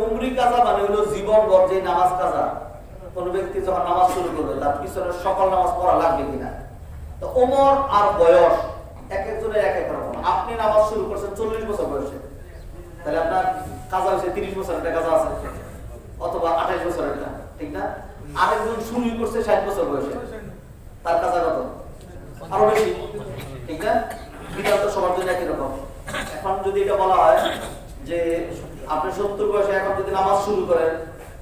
উমরি কাজা মানে হলো জীবন যে নামাজ কাজা। কোন ব্যক্তি যখন নামাজ শুরু করবে, তার পিছনে সকল নামাজ পড়া লাগবে কিনা? তো ওমর আর বয়স, এক একজনের এক এক রকম। আপনি নামাজ শুরু করছেন চল্লিশ বছর বয়সে। তাহলে আপনার কাজা হয়েছে তিরিশ বছর একটা কাজা আছে। অথবা আঠাশ বছর একটা, ঠিক না? আরেকজন শুরু করছে ষাট বছর বয়সে তার কাজা কত আরও বেশি ঠিক না বিধান তো সবার জন্য একই রকম এখন যদি এটা বলা হয় যে আপনি সত্তর বয়সে এখন যদি নামাজ শুরু করেন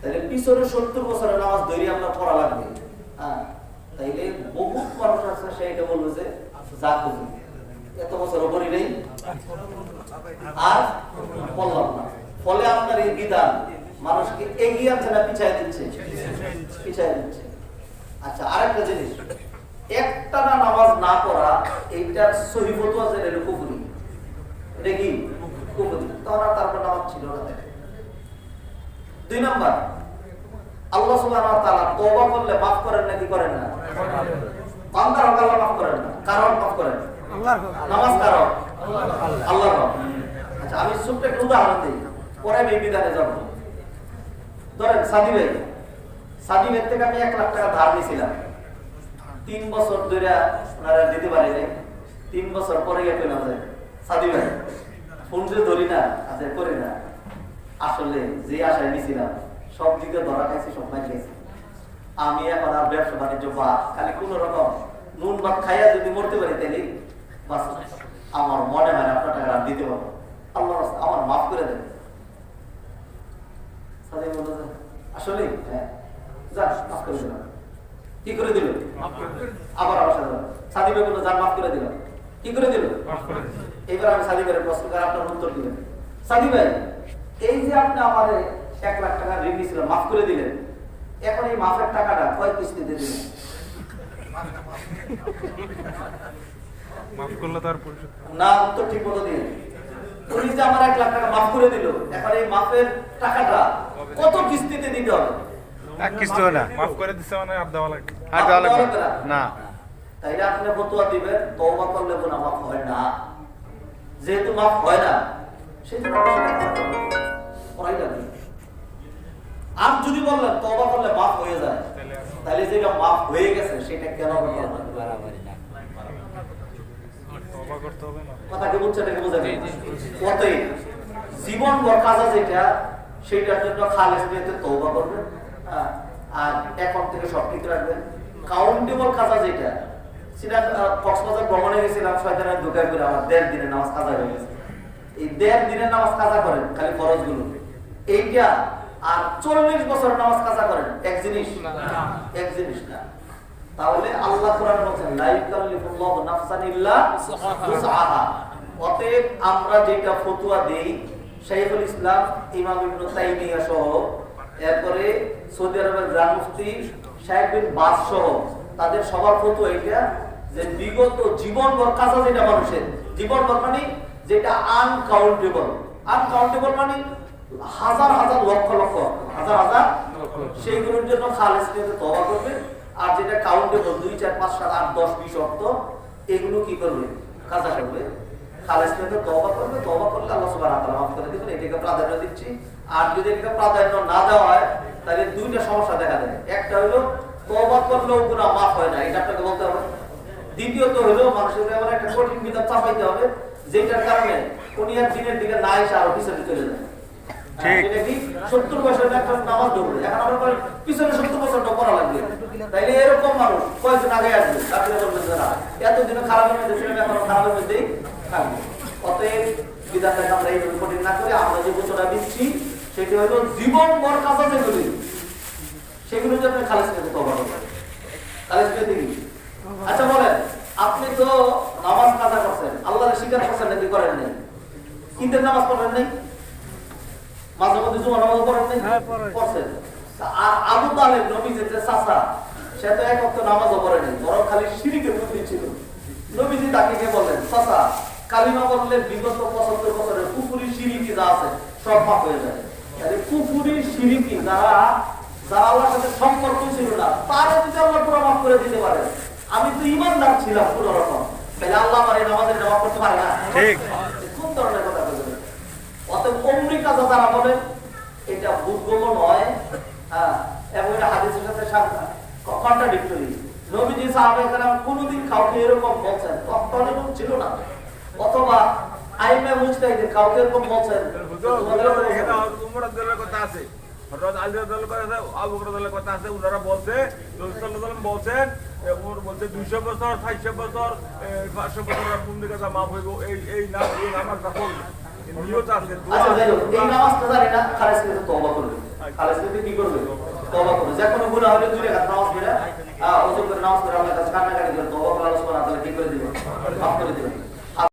তাহলে পিছনে সত্তর বছরের নামাজ ধরে আপনার পড়া লাগবে। হ্যাঁ তাইলে বহু মানুষ আছে সে এটা বলবে যে খুঁজি এত বছর ওপরই নেই। আর বললাম না। ফলে আপনার এই বিধান, মানুষকে এগিয়ে আনছে না পিছায় দিচ্ছে? পিছায় দিচ্ছে। আচ্ছা আরেকটা জিনিস। একটা না নামাজ না পড়া এইটার সহিবত আছে এটা কুফুরি। এটা কি? কুফুরি। তখন আর তারপর নামাজ ছিল না। দুই নাম্বার আল্লাহ তাআলা তওবা করলে মাফ করেন নাকি করেন না? বান্দার হক আল্লাহ মাফ করেন না। কারণ মাফ করেন। নামাজ কারণ। আল্লাহ আচ্ছা আমি ছোট্ট একটা উদাহরণ পরে আমি বিধানে যাব। ধরেন সাদি ভাই। সাদি ভাই থেকে আমি এক লাখ টাকা ধার নিয়েছিলাম। তিন বছর ধরে ওনারা দিতে পারি নাই। তিন বছর পরে গিয়ে পেলাম যায় সাদি ভাই, ফোন যে ধরি না আচ্ছা করি না। আসলে যে আশায় নিয়েছিলাম সব দিকে ধরা খাইছি সব মাই খাইছি। আমি এখন আর ব্যবসা বাণিজ্য বা খালি কোন রকম নুন ভাত খাইয়া যদি মরতে পারি তাহলে বাস আমার মনে হয় আপনার টাকা দিতে পারব। আল্লাহ আমার মাফ করে যে, আসলে হ্যাঁ যাক মাফ করে দিলাম। কি করে দিল? আবার আমার সাথে সাদি যান মাফ করে দিলাম। কি করে দিল? এবার আমি সাদি ভাইয়ের প্রশ্ন করে আপনার উত্তর দিলেন সাদি ভাই এই যে আপনি আমার এক লাখ টাকা ঋণ নিয়েছিলেন মাফ করে দিলেন। এখন এই মাফের টাকাটা কয় কিস্তিতে দিলেন? মাফ করলে তার পরিশোধ না। উত্তর ঠিক মতো দিয়ে উনি যে আমার এক লাখ টাকা মাফ করে দিল এখন এই মাফের টাকাটা কত কিস্তিতে দিতে হবে? এক কিস্তি না। মাফ করে মানে আর দেওয়া লাগে আর দেওয়া লাগবে না। তাইলে আপনি ফতোয়া দিবেন তওবা করলে কোনো মাফ হয় না। যেহেতু মাফ হয় না সেজন্য যেটা মাফ হয়ে গেছে সেটা কেন? তবা বোঝা যায় জীবন কাজা যেটা সেটার জন্য খালেস নিয়েতে তওবা করবেন হ্যাঁ, আর এখন থেকে সব ঠিক রাখবেন। কাউন্টেবল কাজা যেটা সেটা কক্সবাজার ভ্রমণে গেছিলাম শয়তানের ঢুকায় করে আমার দেড় দিনের নামাজ কাজা হয়ে গেছে। এই দেড় দিনের নামাজ কাজা করেন খালি খরচগুলো এইটা আর চল্লিশ বছর নামাজ কাজা করেন এক জিনিস? এক জিনিস না। তাহলে আল্লাহ কোরআন বলছেন লা নাফসান ইল্লা উসআহা। অতএব আমরা যেটা ফতোয়া দেই শাইখুল ইসলাম ইমাম ইবনে তাইমিয়া সহ এরপরে সৌদি আরবের গ্রাম মুফতি সাহেব বিন বাস সহ তাদের সবার ফতোয়া এটা যে বিগত জীবনভর কাজা যেটা মানুষের জীবনভর মানে যেটা আনকাউন্টেবল আনকাউন্টেবল মানে হাজার হাজার লক্ষ লক্ষ, হাজার হাজার সেইগুলোর জন্য খালেস নিয়ে তবা করবে, আর যেটা কাউন্টেবল দুই, চার, পাঁচ, সাত, আট, দশ, বিশ অর্থ এগুলো কি করবে? কাজা করবে। খালেস নিয়ে তবা করবে তবা করলে আল্লাহ মাফ করে দিবেন, এটাকে প্রাধান্য দিচ্ছি। আর যদি এটা প্রাধান্য না দেওয়া হয়, তাহলে দুইটা সমস্যা দেখা দেয় একটা হলো তবা করলেও গুনাহ মাফ হয় না, এটা আপনাকে বলতে হবে। দ্বিতীয়ত হলো, মানুষের এমন একটা কঠিন বিধান চাপাইতে হবে, যেটার কারণে উনি আর দিনের দিকে না এসে আরও পিছনে চলে যায়। ঠিক। এটা কি? 70 বছরের একটা নামাজ ধরবে। এখন আমরা বলি, পিছনে 70 বছরটা পড়া লাগবে। তাইলে এরকম মানুষ কয়েকজন আগে আসবে, তারপরে বলবেন যে না, খারাপের মধ্যে ছিলাম, এখনও খারাপের মধ্যেই থাকব। অতএব বিধানটাকে আমরা এইভাবে কঠিন না করে আমরা যে গোছাটা দিচ্ছি সেটি হলো জীবন যেগুলি সেগুলোর জন্য খালেজ আচ্ছা বলেন আপনি তো নামাজ কাজা করছেন আল্লাহর স্বীকার করছেন নাকি করেন নাই ঈদের নামাজ পড়েন নাই মাঝে মধ্যে জুমা নামাজ পড়েন পড়ছেন। আর আবু তালেব নবীজির যে চাচা সে তো এক অক্ত নামাজও পড়ে বরং খালি শিরিকের মধ্যে ছিল। নবীজি তাকে কে বললেন চাচা কালিমা বললে বিগত পঁচাত্তর বছরের পুকুরি সিরিকি যা আছে সব মাফ হয়ে যায়। তাহলে পুকুরি সিরিকি যারা যারা আল্লাহর সাথে সম্পর্ক ছিল না তারা যদি আল্লাহ পুরো মাফ করে দিতে পারে। আমি তো ইমানদার ছিলাম পুরো রকম। তাহলে আল্লাহ আমার এই নামাজের জবাব করতে পারে না? ঠিক। কোন ধরনের কথা বলে এটা বুদ্ধমও নয় হ্যাঁ এবং এটা হাদিসের সাথে কন্ট্রাডিক্টরি। নবীজি কোনোদিন কাউকে এরকম বলছেন তখন এরকম ছিল না। অথবা আইমে মুজতাহিদ কাউকে এরকম বলছেন তোমাদের এরকম কথা আছে হঠাৎ আলী দলের কথা আছে আবু দলের কথা আছে ওনারা বলছে রসুল বলছেন ওর বলছে 200 বছর 400 বছর এ, 500 বছর পুণ্যের কথা মাফ হইব এই এই নাম এই দোয়া আচ্ছা যাই জানি না, খালেজ তওবা করবে। খালেজ কি করবে? তবা করবে। যে কোনো গুনাহ হলে দুই রাকাত নামাজ পড়ে। ওযু করে নামাজ পড়ে করে তওবা করে করে দিবেন দিবেন